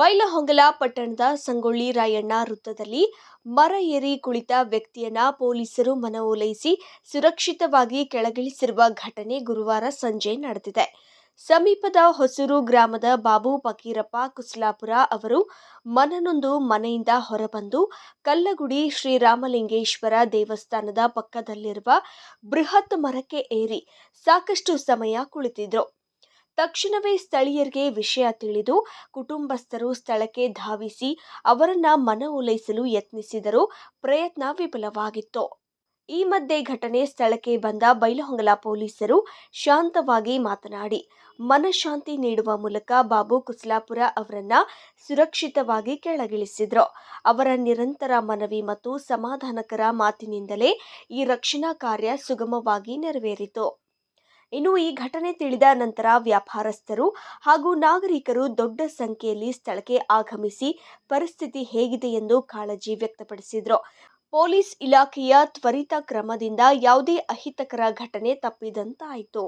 ಬೈಲಹೊಂಗಲ ಪಟ್ಟಣದ ಸಂಗೊಳ್ಳಿ ರಾಯಣ್ಣ ವೃತ್ತದಲ್ಲಿ ಮರ ಏರಿ ಕುಳಿತ ವ್ಯಕ್ತಿಯನ್ನ ಪೊಲೀಸರು ಮನವೊಲೈಸಿ ಸುರಕ್ಷಿತವಾಗಿ ಕೆಳಗಿಳಿಸಿರುವ ಘಟನೆ ಗುರುವಾರ ಸಂಜೆ ನಡೆದಿದೆ. ಸಮೀಪದ ಹೊಸೂರು ಗ್ರಾಮದ ಬಾಬು ಫಕೀರಪ್ಪ ಕುಸ್ಲಾಪುರ ಅವರು ಮನನೊಂದು ಮನೆಯಿಂದ ಹೊರಬಂದು ಕಲ್ಲಗುಡಿ ಶ್ರೀರಾಮಲಿಂಗೇಶ್ವರ ದೇವಸ್ಥಾನದ ಪಕ್ಕದಲ್ಲಿರುವ ಬೃಹತ್ ಮರಕ್ಕೆ ಏರಿ ಸಾಕಷ್ಟು ಸಮಯ ಕುಳಿತಿದ್ರು. ತಕ್ಷಣವೇ ಸ್ಥಳೀಯರಿಗೆ ವಿಷಯ ತಿಳಿದು ಕುಟುಂಬಸ್ಥರು ಸ್ಥಳಕ್ಕೆ ಧಾವಿಸಿ ಅವರನ್ನ ಮನವೊಲೈಸಲು ಯತ್ನಿಸಿದರೂ ಪ್ರಯತ್ನ ವಿಫಲವಾಗಿತ್ತು. ಈ ಮಧ್ಯೆ ಘಟನೆ ಸ್ಥಳಕ್ಕೆ ಬಂದ ಬೈಲಹೊಂಗಲ ಪೊಲೀಸರು ಶಾಂತವಾಗಿ ಮಾತನಾಡಿ, ಮನಃಶಾಂತಿ ನೀಡುವ ಮೂಲಕ ಬಾಬು ಕುಸ್ಲಾಪುರ ಅವರನ್ನ ಸುರಕ್ಷಿತವಾಗಿ ಕೆಳಗಿಳಿಸಿದ್ರು. ಅವರ ನಿರಂತರ ಮನವಿ ಮತ್ತು ಸಮಾಧಾನಕರ ಮಾತಿನಿಂದಲೇ ಈ ರಕ್ಷಣಾ ಕಾರ್ಯ ಸುಗಮವಾಗಿ ನೆರವೇರಿತು. ಇನ್ನು ಈ ಘಟನೆ ತಿಳಿದ ನಂತರ ವ್ಯಾಪಾರಸ್ಥರು ಹಾಗೂ ನಾಗರಿಕರು ದೊಡ್ಡ ಸಂಖ್ಯೆಯಲ್ಲಿ ಸ್ಥಳಕ್ಕೆ ಆಗಮಿಸಿ ಪರಿಸ್ಥಿತಿ ಹೇಗಿದೆ ಎಂದು ಕಾಳಜಿ ವ್ಯಕ್ತಪಡಿಸಿದರು. ಪೊಲೀಸ್ ಇಲಾಖೆಯ ತ್ವರಿತ ಕ್ರಮದಿಂದ ಯಾವುದೇ ಅಹಿತಕರ ಘಟನೆ ತಪ್ಪಿದಂತಾಯಿತು.